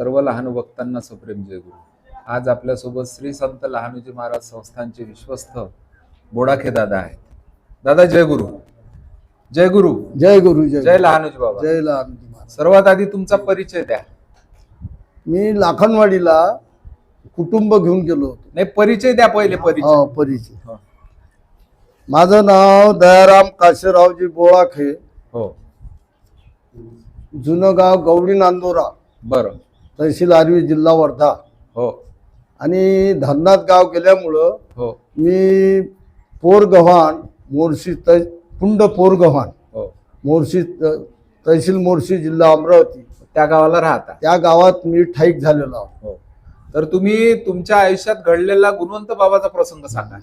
लहान भक्तांना सप्रेम जय गुरु. आज आपल्यासोबत श्री संत लहानूजी महाराज संस्थानचे विश्वस्त बोडाखे दादा आहेत. दादा जय गुरु. जय गुरु. जय गुरु जय लहानूजी बाबा. जय लहानजी महाराज. सर्वात आधी तुमचा परिचय द्या. मी लाखनवाडीला कुटुंब घेऊन गेलो होतो. नाही परिचय द्या पहिले परिचय. हो. परिचय. माझं नाव दयाराम काशीरावजी बोळाखे. हो. जुनं गाव गवडी नांदोरा. बरं. तहसील आर्वी जिल्हा वर्धा. हो. आणि धरणात गाव गेल्यामुळं हो. मी पोरगव्हाण मोर्शी त पुंड पोरगव्हाण हो. मोर्शी त- तहसील मोर्शी जिल्हा अमरावती. त्या गावाला राहता. त्या गावात मी ठाईक झालेलो आहो. हो. तर तुम्ही तुमच्या आयुष्यात घडलेला गुणवंत बाबाचा प्रसंग सांगा.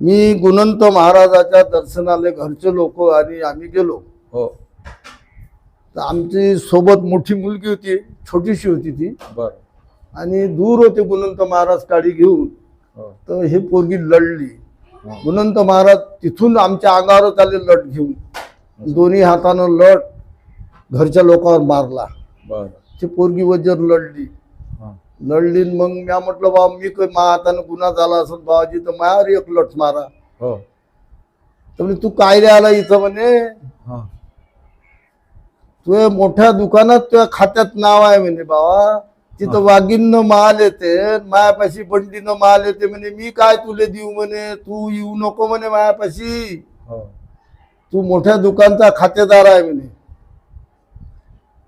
मी गुणवंत महाराजाच्या दर्शनाला घरचे लोक आणि आम्ही गेलो. हो. तर आमची सोबत मोठी मुलगी होती छोटीशी होती ती. बर. आणि दूर होते गुणवंत महाराज काडी घेऊन. हो. तर हे पोरगी लढली. हो. गुणवंत महाराज तिथून आमच्या अंगावरच आले लट घेऊन. दोन्ही हातानं लट घरच्या लोकांवर मारला. बर. ती पोरगी वजर लढली. लढली मग मी म्हटलं बा मी काही मा हातानं गुन्हा झाला असं बाबाजी तर मायावर एक लट मारा. हो. तर तू काय आला इथं? म्हणे. तुझ्या मोठ्या दुकानात तुझ्या खात्यात नाव आहे म्हणे बाबा. तिथं वाघिन्न माल येते मायापाशी बंडीनं माल येते म्हणे मी काय तुले देऊ म्हणे? तू येऊ नको म्हणे मायापाशी. हो. तू मोठ्या दुकानचा खातेदार आहे म्हणे.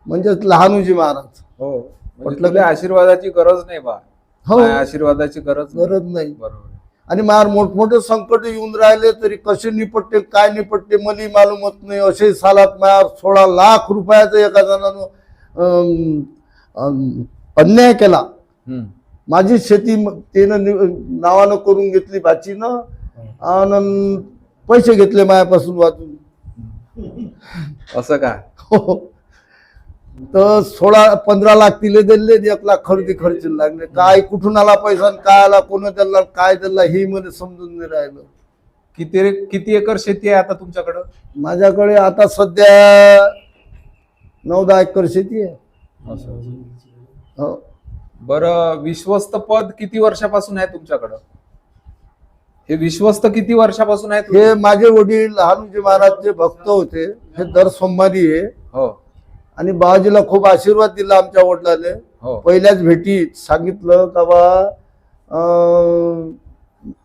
म्हणजेच लहानूजी महाराज. हो. म्हणजे म्हटलं आशीर्वादाची गरज नाही बा. हो. आशीर्वादाची गरज. गरज नाही. बरोबर. आणि मार मोठमोठे संकट येऊन राहिले तरी कसे निपटते काय निपटते मला मालूम होत नाही. असे सालात मार सोळा लाख रुपयाचं एका जणानं अन्याय केला. माझी शेती त्यानं नावानं करून घेतली बाचीनं आणि पैसे घेतले मायापासून वाचून. असं का? हो. तर सोळा पंधरा लाख तिले दिले एक लाख खरेदी खर्च लागले. काय कुठून आला पैसा आणि काय आला कोण दिला काय दिला हे मला समजून नाही राहिलं. किती किती एकर शेती आहे आता तुमच्याकडं? माझ्याकडे आता सध्या नऊ दहा एकर शेती आहे. हो. बरं विश्वस्त पद किती वर्षापासून आहे तुमच्याकडं? हे विश्वस्त किती वर्षापासून आहे? हे माझे वडील लहानजी महाराजचे भक्त होते. हे दर सोमवारी आहे. हो. आणि बाबाजीला खूप आशीर्वाद दिला आमच्या वडिलाने. हो. पहिल्याच भेटीत सांगितलं का बा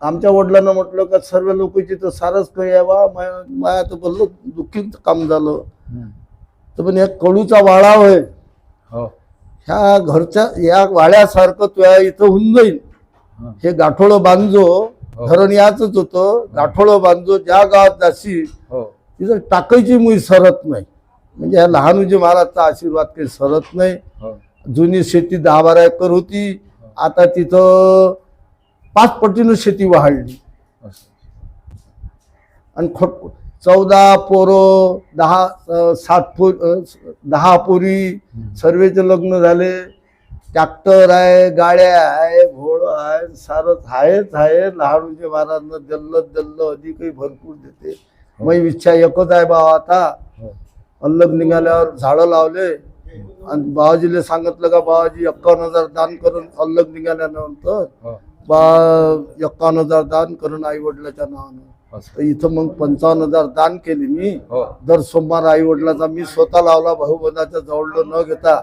आमच्या वडिलांना म्हटलं का सर्व लोकांची तर सारच काही बा माया तर बोललो दुःखी काम झालं. तर पण एक कडूचा वाडा होय. हो. ह्या घरच्या या वाड्यासारखं तुया इथं होऊन जाईल. हा. गाठोळं बांधजो हो. धरण याच होतं. गाठोळं बांधजो ज्या गावात जाशी हो. तिथं टाकायची मुई सरत नाही. म्हणजे ह्या लहानूजी महाराजचा आशीर्वाद काही सरत नाही हो जुनी शेती दहा बारा एकर होती आता तिथं पाच पटीनं शेती वाढली. आणि खोट चौदा पोरं दहा सात पो दहा पोरी. सर्वेचे लग्न झाले ट्रॅक्टर आहे गाड्या आहे घोड आहे सारच आहेच आहे लहानूजी महाराजनं दिल्लं दिल्लं अधिकही भरपूर देते मग इच्छा एकच आहे बाबा आता हो. अल्लग निघाल्यावर झाडं लावले. आणि बाबाजीला सांगितलं का बाबाजी एक्कावन्न हजार दान करून अल्लग निघाल्यानंतर बा एक्कावन्न हजार दान करून आई वडिलाच्या नावानं. तर इथं मग पंचावन्न हजार दान केली मी. हो. दर सोमवार आई वडिलाचा मी स्वतः लावला भाऊबंदाच्या जवळलं न घेता.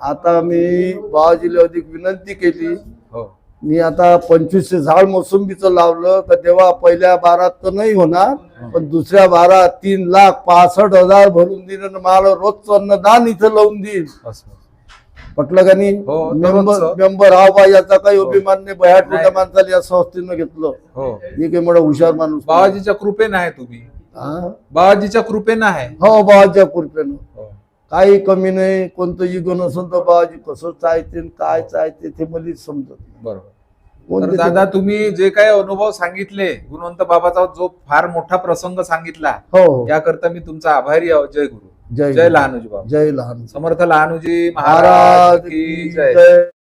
आता मी बाबाजीला अधिक विनंती केली. हो. मी आता पंचवीसशे झाड मोसंबीचं लावलं तर तेव्हा पहिल्या बारात तर नाही होणार पण दुसऱ्या बारात तीन लाख पासष्ट हजार भरून देईन आणि मला रोजचं अन्नदान इथं लावून देईन असं पटलं का नाही हो, मेंबर. मेंबर हा बा याचा काही हो. अभिमान नाही बह्या नाही. छोट्या माणसाला या संस्थेनं घेतलं हो मी काही मोठा हुशार माणूस. बाबाजीच्या कृपेनं आहे तुम्ही? बाबाजीच्या कृपेनं आहे हो बाबाच्या कृपेनं. काही कमी नाही कोणतं इगो नसेल तर बाबाजी कसं चायते काय चायते ते मला समजत. बरोबर तर दादा तुम्ही जे काही अनुभव सांगितले गुणवंत बाबाचा जो फार मोठा प्रसंग सांगितला हो हो. याकरता मी तुमचा आभारी आहो. जय गुरु. जय जय लहानुजी बाबा. जय लहान समर्थ लहानुजी महाराज महाराज की जय.